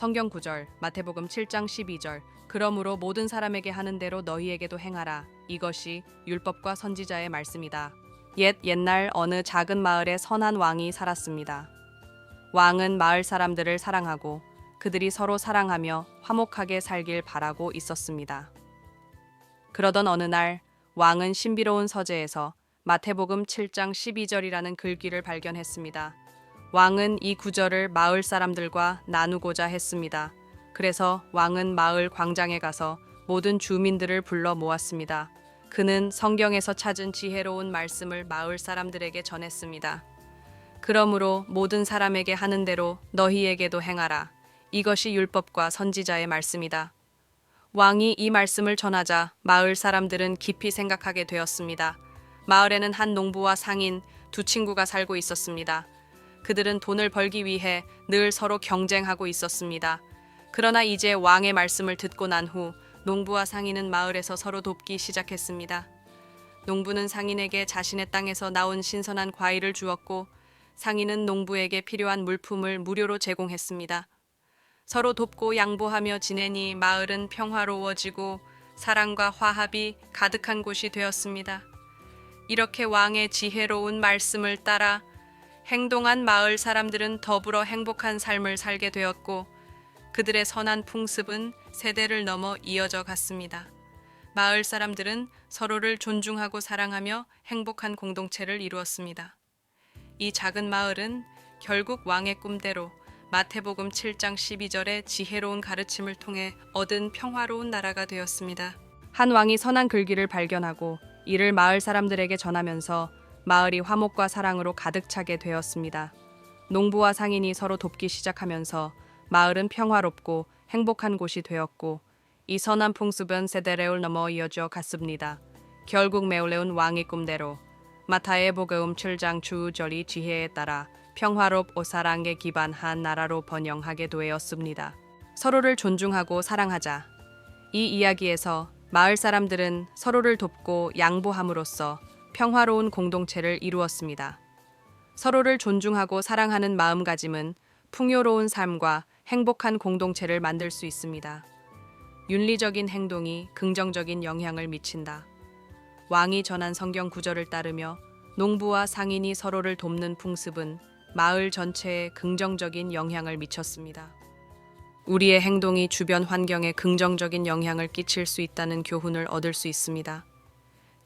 성경 구절 마태복음 7장 12절 그러므로 모든 사람에게 하는 대로 너희에게도 행하라 이것이 율법과 선지자의 말씀이다. 옛 옛날 어느 작은 마을에 선한 왕이 살았습니다. 왕은 마을 사람들을 사랑하고 그들이 서로 사랑하며 화목하게 살길 바라고 있었습니다. 그러던 어느 날 왕은 신비로운 서재에서 마태복음 7장 12절이라는 글귀를 발견했습니다. 왕은 이 구절을 마을 사람들과 나누고자 했습니다. 그래서 왕은 마을 광장에 가서 모든 주민들을 불러 모았습니다. 그는 성경에서 찾은 지혜로운 말씀을 마을 사람들에게 전했습니다. 그러므로 모든 사람에게 하는 대로 너희에게도 행하라. 이것이 율법과 선지자의 말씀이다. 왕이 이 말씀을 전하자 마을 사람들은 깊이 생각하게 되었습니다. 마을에는 한 농부와 상인 두 친구가 살고 있었습니다. 그들은 돈을 벌기 위해 늘 서로 경쟁하고 있었습니다. 그러나 이제 왕의 말씀을 듣고 난 후 농부와 상인은 마을에서 서로 돕기 시작했습니다. 농부는 상인에게 자신의 땅에서 나온 신선한 과일을 주었고 상인은 농부에게 필요한 물품을 무료로 제공했습니다. 서로 돕고 양보하며 지내니 마을은 평화로워지고 사랑과 화합이 가득한 곳이 되었습니다. 이렇게 왕의 지혜로운 말씀을 따라 행동한 마을 사람들은 더불어 행복한 삶을 살게 되었고 그들의 선한 풍습은 세대를 넘어 이어져 갔습니다. 마을 사람들은 서로를 존중하고 사랑하며 행복한 공동체를 이루었습니다. 이 작은 마을은 결국 왕의 꿈대로 마태복음 7장 12절의 지혜로운 가르침을 통해 얻은 평화로운 나라가 되었습니다. 한 왕이 선한 글귀를 발견하고 이를 마을 사람들에게 전하면서 마을이 화목과 사랑으로 가득 차게 되었습니다. 농부와 상인이 서로 돕기 시작하면서 마을은 평화롭고 행복한 곳이 되었고 이 선한 풍습은 세대를 넘어 이어져 갔습니다. 결국 메올레온 왕의 꿈대로 마타의 복음 7장 주절이 지혜에 따라 평화롭고 사랑에 기반한 나라로 번영하게 되었습니다. 서로를 존중하고 사랑하자. 이 이야기에서 마을 사람들은 서로를 돕고 양보함으로써 평화로운 공동체를 이루었습니다. 서로를 존중하고 사랑하는 마음가짐은 풍요로운 삶과 행복한 공동체를 만들 수 있습니다. 윤리적인 행동이 긍정적인 영향을 미친다. 왕이 전한 성경 구절을 따르며 농부와 상인이 서로를 돕는 풍습은 마을 전체에 긍정적인 영향을 미쳤습니다. 우리의 행동이 주변 환경에 긍정적인 영향을 끼칠 수 있다는 교훈을 얻을 수 있습니다.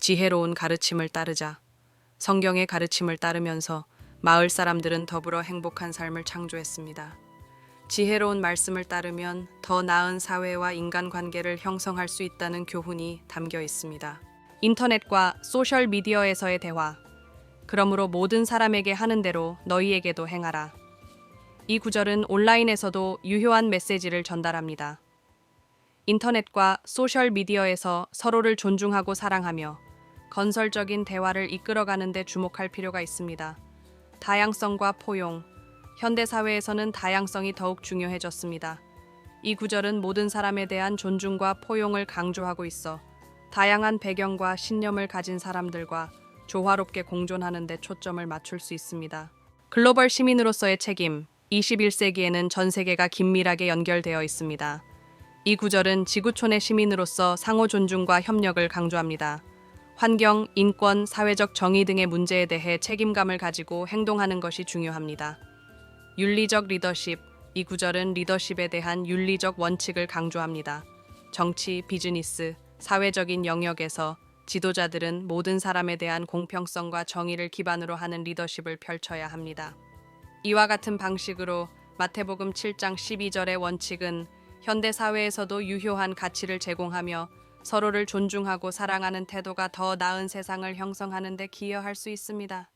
지혜로운 가르침을 따르자. 성경의 가르침을 따르면서 마을 사람들은 더불어 행복한 삶을 창조했습니다. 지혜로운 말씀을 따르면 더 나은 사회와 인간 관계를 형성할 수 있다는 교훈이 담겨 있습니다. 인터넷과 소셜 미디어에서의 대화. 그러므로 모든 사람에게 하는 대로 너희에게도 행하라. 이 구절은 온라인에서도 유효한 메시지를 전달합니다. 인터넷과 소셜 미디어에서 서로를 존중하고 사랑하며 건설적인 대화를 이끌어가는 데 주목할 필요가 있습니다. 다양성과 포용. 현대 사회에서는 다양성이 더욱 중요해졌습니다. 이 구절은 모든 사람에 대한 존중과 포용을 강조하고 있어 다양한 배경과 신념을 가진 사람들과 조화롭게 공존하는 데 초점을 맞출 수 있습니다. 글로벌 시민으로서의 책임. 21세기에는 전 세계가 긴밀하게 연결되어 있습니다. 이 구절은 지구촌의 시민으로서 상호 존중과 협력을 강조합니다. 환경, 인권, 사회적 정의 등의 문제에 대해 책임감을 가지고 행동하는 것이 중요합니다. 윤리적 리더십. 이 구절은 리더십에 대한 윤리적 원칙을 강조합니다. 정치, 비즈니스, 사회적인 영역에서 지도자들은 모든 사람에 대한 공평성과 정의를 기반으로 하는 리더십을 펼쳐야 합니다. 이와 같은 방식으로 마태복음 7장 12절의 원칙은 현대 사회에서도 유효한 가치를 제공하며 서로를 존중하고 사랑하는 태도가 더 나은 세상을 형성하는 데 기여할 수 있습니다.